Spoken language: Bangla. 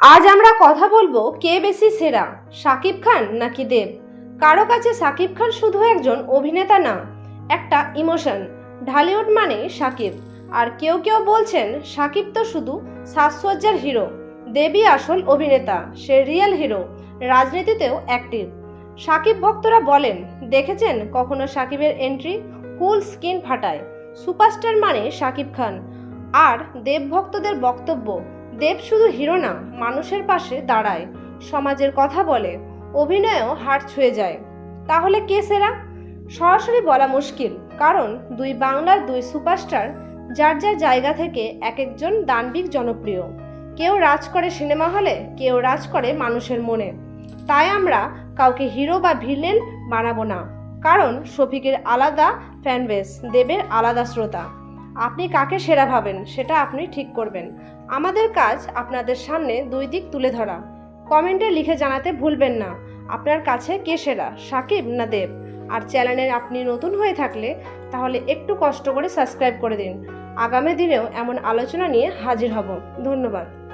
আজ আমরা কথা বলব কে বেশি সেরা, সাকিব খান নাকি দেব? কারও কাছে সাকিব খান শুধু একজন অভিনেতা না, একটা ইমোশন। ঢালিউড মানে সাকিব। আর কেউ কেউ বলছেন সাকিব তো শুধু সাজসজ্জার হিরো দেবী আসল অভিনেতা, সে রিয়েল হিরো, রাজনীতিতেও অ্যাক্টিভ সাকিব ভক্তরা বলেন, দেখেছেন কখনো সাকিবের এন্ট্রি ফুল স্কিন ফাটায়। সুপারস্টার মানে সাকিব খান। আর দেব ভক্তদের বক্তব্য দেব শুধু হিরো না, মানুষের পাশে দাঁড়ায়। সমাজের কথা বলে, অভিনয়ও হার ছুঁয়ে যায়। তাহলে কে সেরা? সরাসরি বলা মুশকিল, কারণ দুই বাংলার দুই সুপারস্টার, যার যার জায়গা থেকে এক একজন দানবিক জনপ্রিয়। কেউ রাজ করে সিনেমা হলে, কেউ রাজ করে মানুষের মনে। তাই আমরা কাউকে হিরো বা ভিলেন বানাবো না, কারণ শফিকের আলাদা ফ্যানবেস, দেবের আলাদা শ্রোতা। আপনি কাকে সেরা ভাবেন সেটা আপনি ঠিক করবেন। আমাদের কাজ আপনাদের সামনে দুই দিক তুলে ধরা। কমেন্টে লিখে জানাতে ভুলবেন না, আপনার কাছে কে সেরা, সাকিব না দেব? আর চ্যানেলে আপনি নতুন হয়ে থাকলে তাহলে একটু কষ্ট করে সাবস্ক্রাইব করে দিন। আগামী দিনেও এমন আলোচনা নিয়ে হাজির হব। ধন্যবাদ।